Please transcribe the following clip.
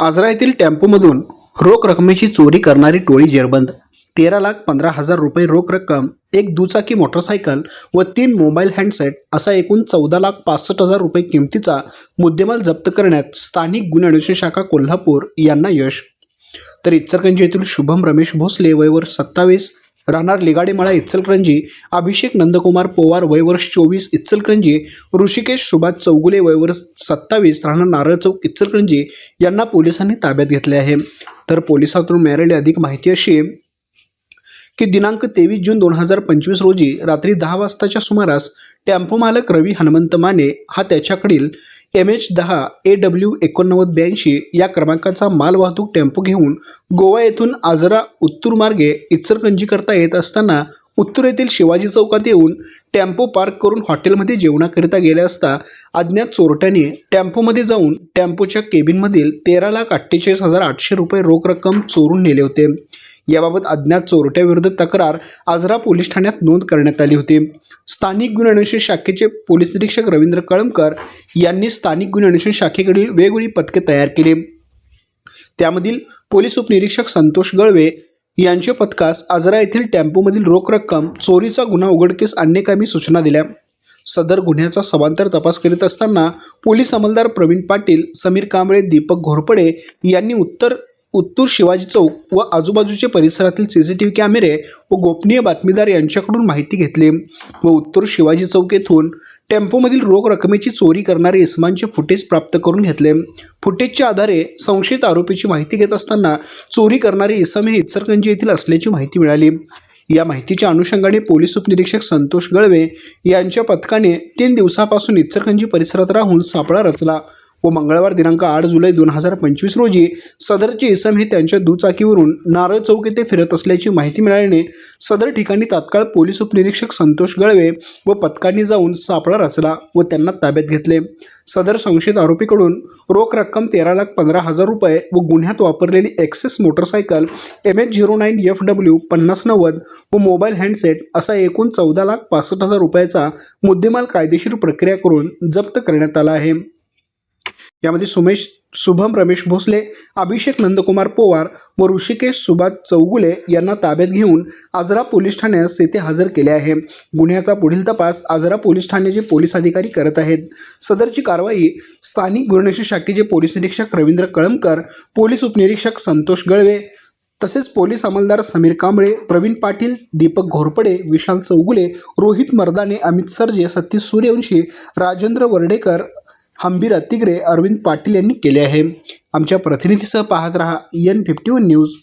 आजरा येथील टेम्पोमधून रोख रकमेची चोरी करणारी टोळी जेरबंद. तेरा लाख पंधरा हजार रुपये रोख रक्कम एक दुचाकी मोटरसायकल व तीन मोबाईल हँडसेट असा एकूण चौदा लाख पासष्ट हजार रुपये किमतीचा मुद्देमाल जप्त करण्यात स्थानिक गुन्हे अन्वेषण शाखा कोल्हापूर यांना यश. तर इचलकरंजी येथील शुभम रमेश भोसले वयवर सत्तावीस राहणार लिगाडेमाळा इचलकरंजी अभिषेक नंदकुमार पोवार वयवर्ष चोवीस इचलकरंजी ऋषिकेश सुभाष चौगुले वयवर्ष सत्तावीस राहणार नारळ चौक इचलकरंजी यांना पोलिसांनी ताब्यात घेतले आहे. तर पोलिसातून मिळालेली अधिक माहिती अशी आहे की दिनांक तेवीस जून दोन हजार पंचवीस रोजी रात्री दहा वाजताच्या सुमारास टेम्पो मालक रवी हनुमंत माने हा त्याच्याकडील एम एच दहा ए डब्ल्यू एकोणनव्वद ब्याऐंशी या क्रमांकाचा माल वाहतूक टेम्पो घेऊन गोवा येथून आजरा उत्तूर मार्गे इचलकरंजीकरता येत असताना उत्तूर येथील शिवाजी चौकात येऊन टेम्पो पार्क करून हॉटेलमध्ये जेवणाकरिता गेले असता अज्ञात चोरट्याने टेम्पोमध्ये जाऊन टेम्पोच्या केबिनमधील तेरा लाख अठ्ठेचाळीस हजार आठशे रुपये रोख रक्कम चोरून नेले होते. याबाबत अज्ञात चोरट्याविरुद्ध तक्रार आजरा पोलीस ठाण्यात नोंद करण्यात आली होती. स्थानिक गुन्हे अन्वेषण शाखेचे पोलीस निरीक्षक रवींद्र कळमकर यांनी स्थानिक गुन्हे अन्वेषण शाखेकडील वेगवेगळी पथके तयार केली. त्यामधील पोलीस उपनिरीक्षक संतोष गळवे यांच्या पथकास आजरा येथील टेम्पोमधील रोख रक्कम चोरीचा गुन्हा उघडकीस आणण्याकामी सूचना दिल्या. सदर गुन्ह्याचा समांतर तपास करीत असताना पोलीस अंमलदार प्रवीण पाटील समीर कांबळे दीपक घोरपडे यांनी उत्तर उत्तूर शिवाजी चौक व आजूबाजूचे परिसरातील सी सीसीटीव्ही कॅमेरे व गोपनीय बातमीदार यांच्याकडून माहिती घेतली. व उत्तूर शिवाजी चौक येथून टेम्पोमधील रोख रकमेची चोरी करणारे इस्मानचे फुटेज प्राप्त करून घेतले. फुटेजच्या आधारे संशयित आरोपीची माहिती घेत असताना चोरी करणारे इसम हे इचलकरंजी येथील असल्याची माहिती मिळाली. या माहितीच्या अनुषंगाने पोलीस उपनिरीक्षक संतोष गळवे यांच्या पथकाने तीन दिवसापासून इचलकरंजी परिसरात राहून सापळा रचला. व मंगळवार दिनांक आठ जुलै दोन हजार पंचवीस रोजी सदरचे इसम हे त्यांच्या दुचाकीवरून नारळ चौक येथे फिरत असल्याची माहिती मिळाल्याने सदर ठिकाणी तात्काळ पोलीस उपनिरीक्षक संतोष गळवे व पथकांनी जाऊन सापळा रचला व त्यांना ताब्यात घेतले. सदर संशयित आरोपीकडून रोख रक्कम तेरा लाख पंधरा हजार रुपये व गुन्ह्यात वापरलेली Access motorcycle M H zero nine F W पन्नास नव्वद व मोबाईल हँडसेट असा एकूण चौदा लाख पासष्ट हजार रुपयाचा मुद्देमाल कायदेशीर प्रक्रिया करून जप्त करण्यात आला आहे. यामध्ये सुमेश शुभम रमेश भोसले अभिषेक नंदकुमार पोवार व ऋषिकेश सुभाष चौगुले यांना ताब्यात घेऊन आजरा पोलीस ठाण्यास येथे हजर केले आहे. गुन्ह्याचा पुढील तपास आजरा पोलीस ठाण्याचे पोलीस अधिकारी करत आहेत. सदरची कारवाई स्थानिक गुन्हे शाखेचे पोलीस निरीक्षक रवींद्र कळमकर पोलीस उपनिरीक्षक संतोष गळवे तसेच पोलीस अंमलदार समीर कांबळे प्रवीण पाटील दीपक घोरपडे विशाल चौगुले रोहित मर्दाने अमित सरजे सतीश सूर्यवंशी राजेंद्र वर्डेकर हंबीर अतिग्रे अरविंद पाटील यांनी केले आहे. आमच्या प्रतिनिधीसह पाहत रहा एन फिफ्टी वन न्यूज